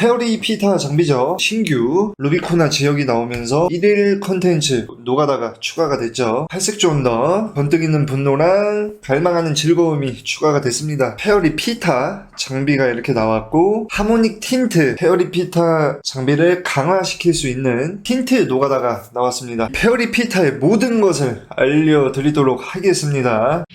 페어리 피타 장비죠. 신규 루비코나 지역이 나오면서 1일 컨텐츠 노가다가 추가가 됐죠. 팔색 존더, 번뜩 이는 분노랑 갈망하는 즐거움이 추가가 됐습니다. 페어리 피타 장비가 이렇게 나왔고 하모닉 틴트 페어리 피타 장비를 강화시킬 수 있는 틴트 노가다가 나왔습니다. 페어리 피타의 모든 것을 알려드리도록 하겠습니다.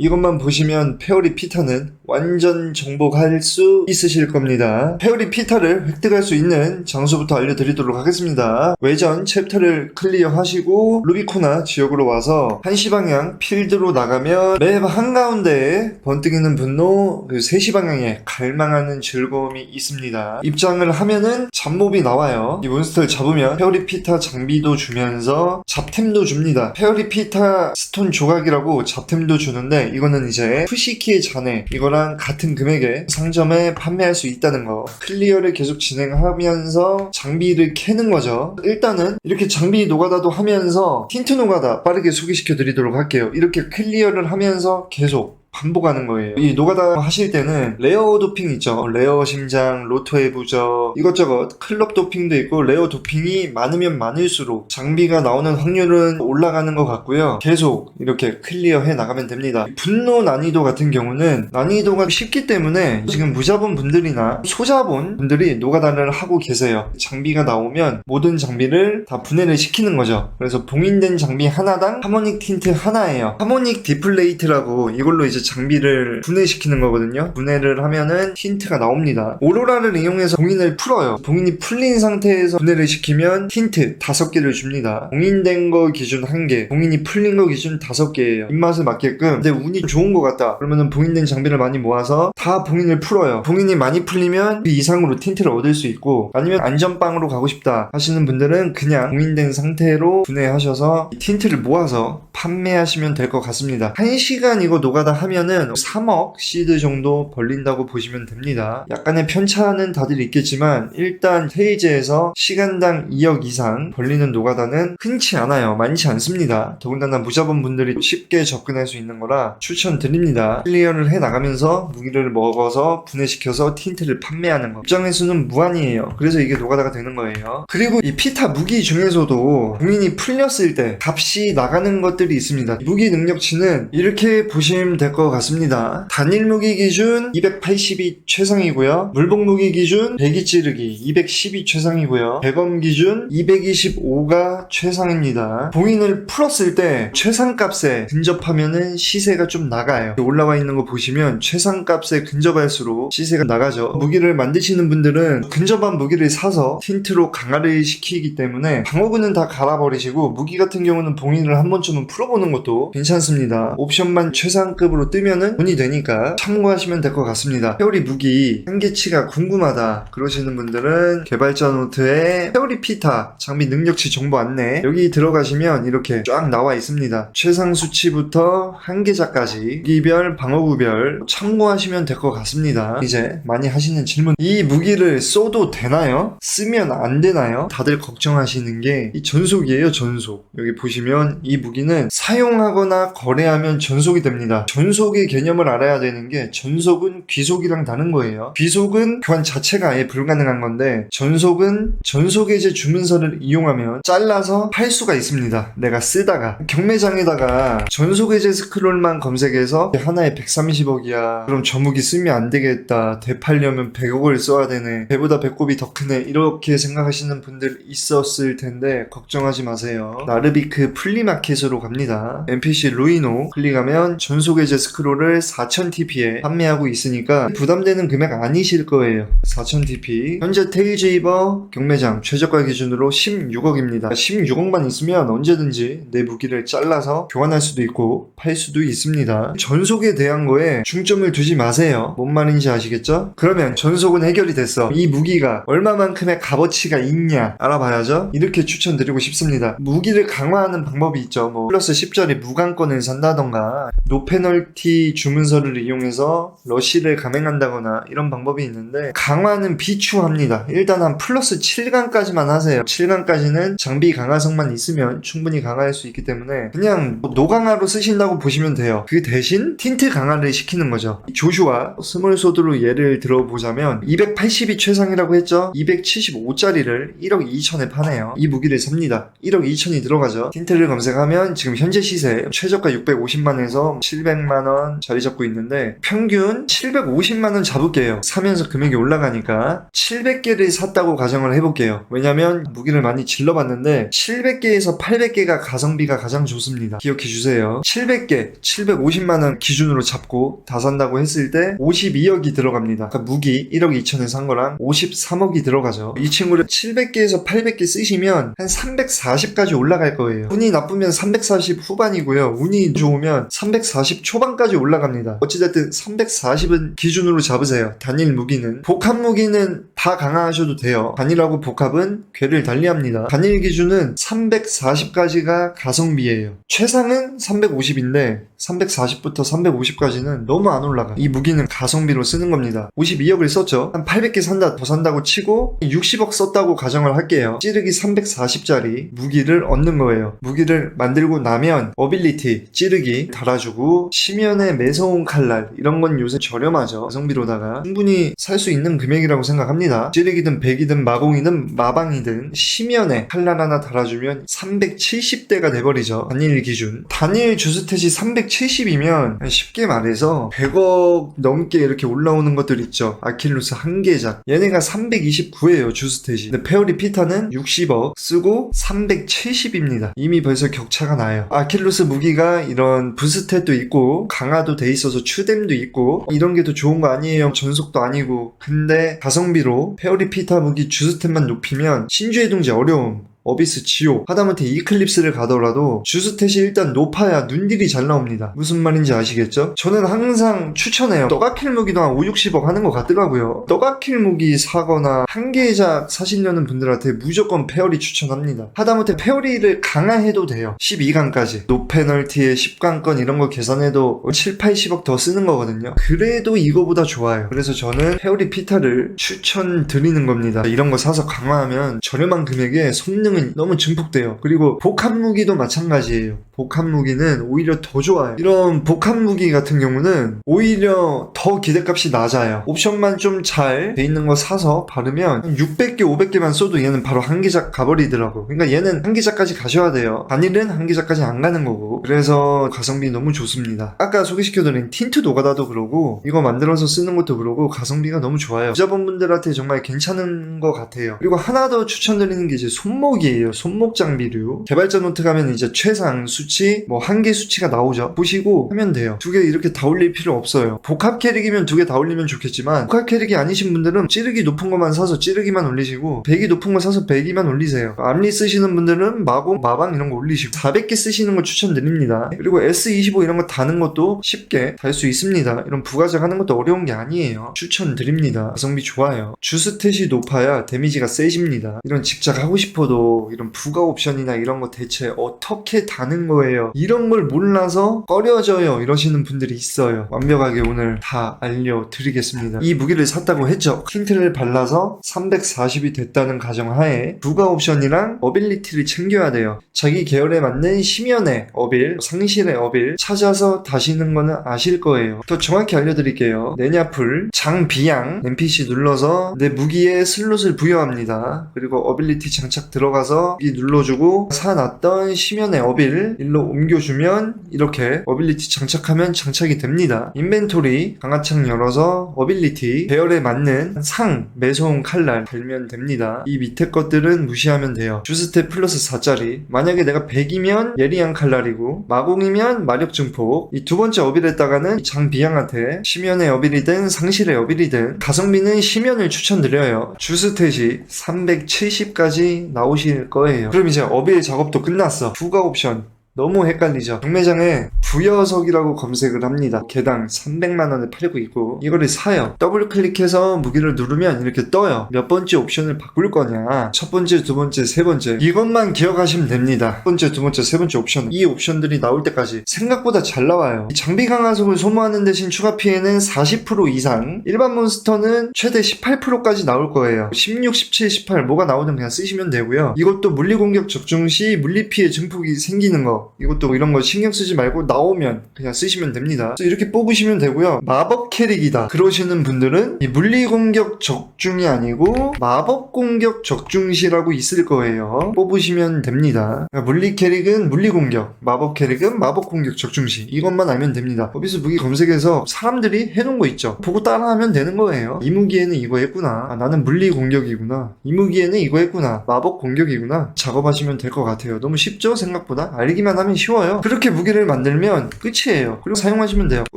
이것만 보시면 페어리 피타는 완전 정복할 수 있으실 겁니다. 페어리 피타를 획득할 수 있는 장소부터 알려드리도록 하겠습니다. 외전 챕터를 클리어하시고 루비코나 지역으로 와서 한시 방향 필드로 나가면 맵 한가운데에 번뜩이는 분노 그리고 3시 방향에 갈망하는 즐거움이 있습니다. 입장을 하면은 잡몹이 나와요. 이 몬스터를 잡으면 페어리 피타 장비도 주면서 잡템도 줍니다. 페어리 피타 스톤 조각이라고 잡템도 주는데 이거는 이제 푸시키의 잔해 이거랑 같은 금액에 상점에 판매할 수 있다는 거 클리어를 계속 진행하면서 장비를 캐는 거죠. 일단은 이렇게 장비 노가다도 하면서 틴트 노가다 빠르게 소개시켜 드리도록 할게요. 이렇게 클리어를 하면서 계속 반복하는 거예요. 이 노가다 하실 때는 레어 도핑 있죠. 레어 심장, 로토의 부적, 이것저것 클럽 도핑도 있고 레어 도핑이 많으면 많을수록 장비가 나오는 확률은 올라가는 것 같고요. 계속 이렇게 클리어 해 나가면 됩니다. 분노 난이도 같은 경우는 난이도가 쉽기 때문에 지금 무자본 분들이나 소자본 분들이 노가다를 하고 계세요. 장비가 나오면 모든 장비를 다 분해를 시키는 거죠. 그래서 봉인된 장비 하나당 하모닉 틴트 하나예요. 하모닉 디플레이트라고 이걸로 이제 장비를 분해시키는 거거든요. 분해를 하면은 틴트가 나옵니다. 오로라를 이용해서 봉인을 풀어요. 봉인이 풀린 상태에서 분해를 시키면 틴트 5개를 줍니다. 봉인된 거 기준 1개, 봉인이 풀린 거 기준 5개예요. 입맛에 맞게끔. 근데 운이 좋은 것 같다. 그러면은 봉인된 장비를 많이 모아서 다 봉인을 풀어요. 봉인이 많이 풀리면 그 이상으로 틴트를 얻을 수 있고 아니면 안전빵으로 가고 싶다 하시는 분들은 그냥 봉인된 상태로 분해하셔서 이 틴트를 모아서 판매하시면 될 것 같습니다. 1시간 이거 노가다 하면 은 3억 시드 정도 벌린다고 보시면 됩니다. 약간의 편차는 다들 있겠지만 일단 테이즈에서 시간당 2억 이상 벌리는 노가다는 흔치 않아요. 많지 않습니다. 더군다나 무자본 분들이 쉽게 접근할 수 있는 거라 추천드립니다. 클리어를 해 나가면서 무기를 먹어서 분해시켜서 틴트를 판매하는 거. 입장에서는 무한이에요. 그래서 이게 노가다가 되는 거예요. 그리고 이 피타 무기 중에서도 봉인이 풀렸을 때 값이 나가는 것들이 있습니다. 무기 능력치는 이렇게 보시면 될 것 같습니다. 단일 무기 기준 280이 최상이고요. 물복 무기 기준 100이 찌르기 210이 최상이고요. 대검 기준 225가 최상입니다. 봉인을 풀었을 때 최상값에 근접하면은 시세가 좀 나가요. 올라와 있는 거 보시면 최상값에 근접할수록 시세가 나가죠. 무기를 만드시는 분들은 근접한 무기를 사서 틴트로 강화를 시키기 때문에 방어구는 다 갈아버리시고 무기 같은 경우는 봉인을 한 번쯤은 풀어보는 것도 괜찮습니다. 옵션만 최상급으로 뜨면은 돈이 되니까 참고하시면 될 것 같습니다. 페어리 무기 한계치가 궁금하다 그러시는 분들은 개발자 노트에 페어리 피타 장비 능력치 정보 안내 여기 들어가시면 이렇게 쫙 나와 있습니다. 최상 수치부터 한계자까지 무기별 방어구별 참고하시면 될 것 같습니다. 이제 많이 하시는 질문 이 무기를 써도 되나요? 쓰면 안 되나요? 다들 걱정하시는 게 이 전속이에요 전속 여기 보시면 이 무기는 사용하거나 거래하면 전속이 됩니다. 전속 의 개념을 알아야 되는 게 전속은 귀속이랑 다른 거예요. 귀속은 교환 자체가 아예 불가능한 건데 전속은 전속해제 주문서를 이용하면 잘라서 팔 수가 있습니다. 내가 쓰다가 경매장에다가 전속해제 스크롤만 검색해서 하나에 130억이야. 그럼 저 무기 쓰면 안 되겠다. 되팔려면 100억을 써야 되네. 배보다 배꼽이 더 크네. 이렇게 생각하시는 분들 있었을 텐데 걱정하지 마세요. 나르비크 플리마켓으로 갑니다. NPC 루이노 클릭하면 전속해제 스크롤 을 4000TP에 판매하고 있으니까 부담되는 금액 아니실 거예요. 4000TP. 현재 테이즈이버 경매장 최저가 기준으로 16억입니다. 16억만 있으면 언제든지 내 무기를 잘라서 교환할 수도 있고 팔 수도 있습니다. 전속에 대한 거에 중점을 두지 마세요. 뭔 말인지 아시겠죠? 그러면 전속은 해결이 됐어. 이 무기가 얼마만큼의 값어치가 있냐 알아봐야죠. 이렇게 추천드리고 싶습니다. 무기를 강화하는 방법이 있죠. 뭐 플러스 10짜리 무관권을 산다던가 노페널티 멀티 주문서를 이용해서 러쉬를 감행한다거나 이런 방법이 있는데 강화는 비추합니다. 일단 한 플러스 7강까지만 하세요. 7강까지는 장비 강화성만 있으면 충분히 강화할 수 있기 때문에 그냥 노강화로 쓰신다고 보시면 돼요. 그 대신 틴트 강화를 시키는 거죠. 조슈아 스몰 소드로 예를 들어보자면 280이 최상이라고 했죠. 275짜리를 1억 2천에 파네요. 이 무기를 삽니다. 1억 2천이 들어가죠. 틴트를 검색하면 지금 현재 시세 최저가 650만원에서 700만 원 자리 잡고 있는데 평균 750만 원 잡을게요. 사면서 금액이 올라가니까 700개를 샀다고 가정을 해볼게요. 왜냐면 무기를 많이 질러봤는데 700개에서 800개가 가성비가 가장 좋습니다. 기억해 주세요. 700개, 750만 원 기준으로 잡고 다 산다고 했을 때 52억이 들어갑니다. 그러니까 무기 1억 2천에 산 거랑 53억이 들어가죠. 이 친구를 700개에서 800개 쓰시면 한 340까지 올라갈 거예요. 운이 나쁘면 340 후반이고요. 운이 좋으면 340 초반까지 올라갑니다. 어찌됐든 340은 기준으로 잡으세요. 단일 무기는. 복합 무기는 다 강화하셔도 돼요. 단일하고 복합은 괴를 달리합니다. 단일 기준은 340까지가 가성비예요. 최상은 350인데 340부터 350까지는 너무 안 올라가. 이 무기는 가성비로 쓰는 겁니다. 52억을 썼죠. 한 800개 산다 더 산다고 치고 60억 썼다고 가정을 할게요. 찌르기 340짜리 무기를 얻는 거예요. 무기를 만들고 나면 어빌리티 찌르기 달아주고 심연의 매서운 칼날 이런 건 요새 저렴하죠. 가성비로다가 충분히 살 수 있는 금액이라고 생각합니다. 찌르기든 백이든 마공이든 마방이든 심연에 칼날 하나 달아주면 370대가 돼버리죠. 단일 기준. 단일 주스탯이 370이면 쉽게 말해서 100억 넘게 이렇게 올라오는 것들 있죠. 아킬루스 한계작. 얘네가 329예요, 주스탯이. 근데 페어리 피타는 60억 쓰고 370입니다. 이미 벌써 격차가 나요. 아킬루스 무기가 이런 부스탯도 있고 강화도 돼 있어서 추뎀도 있고 이런 게 더 좋은 거 아니에요. 전속도 아니고. 근데 가성비로 페어리 피타 무기 주스탯만 높이면 신주의 동지 어려움. 어비스 지옥. 하다못해 이클립스를 가더라도 주스탯이 일단 높아야 눈길이 잘 나옵니다. 무슨 말인지 아시겠죠? 저는 항상 추천해요. 떠가킬 무기도 한 5, 60억 하는 것 같더라고요. 떠가킬 무기 사거나 한계작 사시려는 분들한테 무조건 페어리 추천합니다. 하다못해 페어리를 강화해도 돼요. 12강까지. 노페널티에 10강권 이런 거 계산해도 7, 80억 더 쓰는 거거든요. 그래도 이거보다 좋아요. 그래서 저는 페어리 피타를 추천드리는 겁니다. 이런 거 사서 강화하면 저렴한 금액에 성능 성능은 너무 증폭돼요. 그리고 복합 무기도 마찬가지예요. 복합 무기는 오히려 더 좋아요. 이런 복합 무기 같은 경우는 오히려 더 기대값이 낮아요. 옵션만 좀 잘 돼 있는 거 사서 바르면 600개, 500개만 써도 얘는 바로 한 기작 가버리더라고. 그러니까 얘는 한 기작까지 가셔야 돼요. 단일은 한 기작까지 안 가는 거고. 그래서 가성비 너무 좋습니다. 아까 소개시켜드린 틴트 노가다도 그러고 이거 만들어서 쓰는 것도 그러고 가성비가 너무 좋아요. 유저분들한테 정말 괜찮은 것 같아요. 그리고 하나 더 추천드리는 게 이제 손목 손목이에요. 손목 장비류. 개발자 노트 가면 이제 최상 수 치, 뭐 한계 수치가 나오죠. 보시고 하면 돼요. 두 개 이렇게 다 올릴 필요 없어요. 복합 캐릭이면 두 개 다 올리면 좋겠지만 복합 캐릭이 아니신 분들은 찌르기 높은 것만 사서 찌르기만 올리시고 백이 높은 거 사서 백이만 올리세요. 암리 쓰시는 분들은 마공, 마방 이런 거 올리시고 400개 쓰시는 거 추천드립니다. 그리고 S25 이런 거 다는 것도 쉽게 달 수 있습니다. 이런 부가적 하는 것도 어려운 게 아니에요. 추천드립니다. 가성비 좋아요. 주스탯이 높아야 데미지가 세집니다. 이런 직접 하고 싶어도 이런 부가 옵션이나 이런 거 대체 어떻게 다는 거예요? 이런 걸 몰라서 꺼려져요. 이러시는 분들이 있어요. 완벽하게 오늘 다 알려드리겠습니다. 이 무기를 샀다고 했죠. 틴트를 발라서 340이 됐다는 가정하에 부가 옵션이랑 어빌리티를 챙겨야 돼요. 자기 계열에 맞는 심연의 어빌, 상실의 어빌 찾아서 다시는 거는 아실 거예요. 더 정확히 알려드릴게요. 내냐풀, 장비양, NPC 눌러서 내 무기에 슬롯을 부여합니다. 그리고 어빌리티 장착 들어가서 이 눌러주고 사놨던 심연의 어빌 일로 옮겨주면 이렇게 어빌리티 장착하면 장착이 됩니다. 인벤토리 강화창 열어서 어빌리티 배열에 맞는 상 매서운 칼날 달면 됩니다. 이 밑에 것들은 무시하면 돼요. 주스텝 플러스 4짜리 만약에 내가 100이면 예리한 칼날이고 마공이면 마력 증폭 이 두 번째 어빌에다가는 장비양한테 심연의 어빌이든 상실의 어빌이든 가성비는 심연을 추천 드려요. 주스탯이 370까지 나오실 거예요. 그럼 이제 어빌 작업도 끝났어. 부가 옵션 너무 헷갈리죠. 경매장에 부여석이라고 검색을 합니다. 개당 300만원에 팔고 있고, 이거를 사요. 더블 클릭해서 무기를 누르면 이렇게 떠요. 몇 번째 옵션을 바꿀 거냐. 첫 번째, 두 번째, 세 번째. 이것만 기억하시면 됩니다. 첫 번째, 두 번째, 세 번째 옵션. 이 옵션들이 나올 때까지 생각보다 잘 나와요. 이 장비 강화석을 소모하는 대신 추가 피해는 40% 이상, 일반 몬스터는 최대 18%까지 나올 거예요. 16, 17, 18 뭐가 나오든 그냥 쓰시면 되고요. 이것도 물리 공격 적중 시 물리 피해 증폭이 생기는 거, 이것도 이런 거 신경 쓰지 말고 나오면 그냥 쓰시면 됩니다. 이렇게 뽑으시면 되고요. 마법 캐릭이다. 그러시는 분들은 이 물리 공격 적중이 아니고 마법 공격 적중시라고 있을 거예요. 뽑으시면 됩니다. 그러니까 물리 캐릭은 물리 공격, 마법 캐릭은 마법 공격 적중시. 이것만 알면 됩니다. 어비스 무기 검색해서 사람들이 해놓은 거 있죠. 보고 따라하면 되는 거예요. 이 무기에는 이거 했구나. 아, 나는 물리 공격이구나. 이 무기에는 이거 했구나. 마법 공격이구나. 작업하시면 될 것 같아요. 너무 쉽죠? 생각보다. 알기만 하면 쉬워요. 그렇게 무기를 만들면 끝이에요. 그리고 사용하시면 돼요.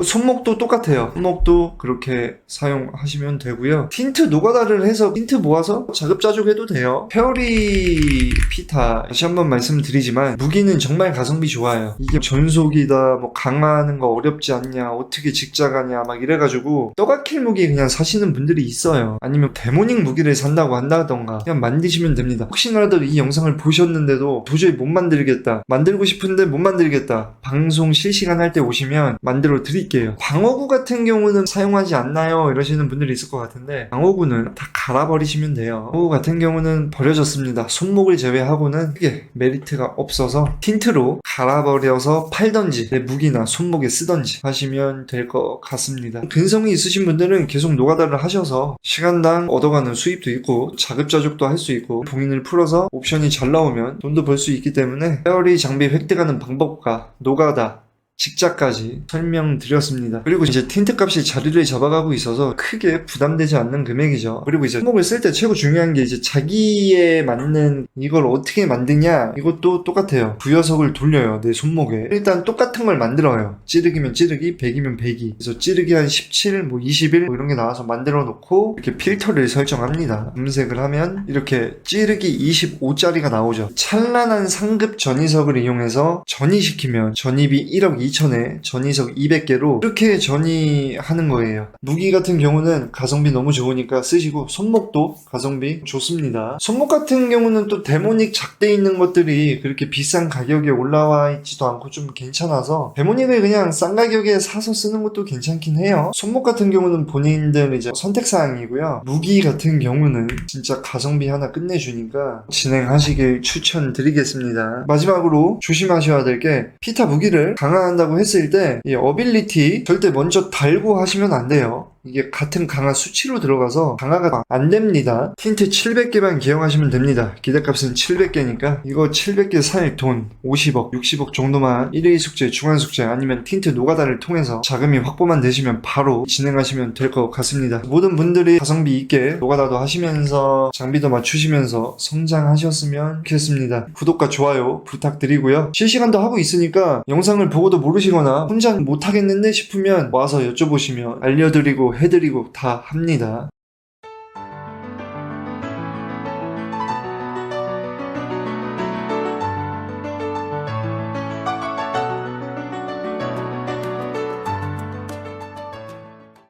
손목도 똑같아요. 손목도 그렇게 사용하시면 되고요. 틴트 노가다를 해서 틴트 모아서 자급자족 해도 돼요. 페어리 피타 다시 한번 말씀드리지만 무기는 정말 가성비 좋아요. 이게 전속이다 뭐 강화하는 거 어렵지 않냐 어떻게 직작하냐 막 이래가지고 떠가킬 무기 그냥 사시는 분들이 있어요. 아니면 데모닉 무기를 산다고 한다던가 그냥 만드시면 됩니다. 혹시나라도 이 영상을 보셨는데도 도저히 못 만들겠다 만들고 싶은 데 못 만들겠다 방송 실시간 할 때 오시면 만들어 드릴게요. 광어구 같은 경우는 사용하지 않나요? 이러시는 분들이 있을 것 같은데 광어구는 다 갈아버리시면 돼요. 광어구 같은 경우는 버려졌습니다. 손목을 제외하고는 크게 메리트가 없어서 틴트로 갈아버려서 팔던지 내 무기나 손목에 쓰던지 하시면 될 것 같습니다. 근성이 있으신 분들은 계속 노가다를 하셔서 시간당 얻어가는 수입도 있고 자급자족도 할 수 있고 봉인을 풀어서 옵션이 잘 나오면 돈도 벌 수 있기 때문에 페어리 장비 획득 하는 방법과 노가다 직자까지 설명드렸습니다. 그리고 이제 틴트 값이 자리를 잡아가고 있어서 크게 부담되지 않는 금액이죠. 그리고 이제 손목을 쓸 때 최고 중요한 게 이제 자기에 맞는 이걸 어떻게 만드냐 이것도 똑같아요. 부여석을 돌려요 내 손목에. 일단 똑같은 걸 만들어요. 찌르기면 찌르기, 백이면 백이. 그래서 찌르기 한 17, 뭐 21, 뭐 이런 게 나와서 만들어 놓고 이렇게 필터를 설정합니다. 검색을 하면 이렇게 찌르기 25짜리가 나오죠. 찬란한 상급 전이석을 이용해서 전이시키면 전입이 1억 2천에 전이석 200개로 이렇게 전이하는 거예요. 무기 같은 경우는 가성비 너무 좋으니까 쓰시고 손목도 가성비 좋습니다. 손목 같은 경우는 또 데모닉 작대 있는 것들이 그렇게 비싼 가격에 올라와 있지도 않고 좀 괜찮아서 데모닉을 그냥 싼 가격에 사서 쓰는 것도 괜찮긴 해요. 손목 같은 경우는 본인들 이제 선택사항이고요. 무기 같은 경우는 진짜 가성비 하나 끝내주니까 진행하시길 추천드리겠습니다. 마지막으로 조심하셔야 될 게 피타 무기를 강화 한다고 했을 때 이 어빌리티 절대 먼저 달고 하시면 안 돼요. 이게 같은 강화 수치로 들어가서 강화가 안 됩니다. 틴트 700개만 기억하시면 됩니다. 기대값은 700개니까 이거 700개 살돈 50억, 60억 정도만 1회 숙제, 중간 숙제 아니면 틴트 노가다를 통해서 자금이 확보만 되시면 바로 진행하시면 될 것 같습니다. 모든 분들이 가성비 있게 노가다도 하시면서 장비도 맞추시면서 성장하셨으면 좋겠습니다. 구독과 좋아요 부탁드리고요. 실시간도 하고 있으니까 영상을 보고도 모르시거나 혼자 못하겠는데 싶으면 와서 여쭤보시면 알려드리고 해드리고 다 합니다.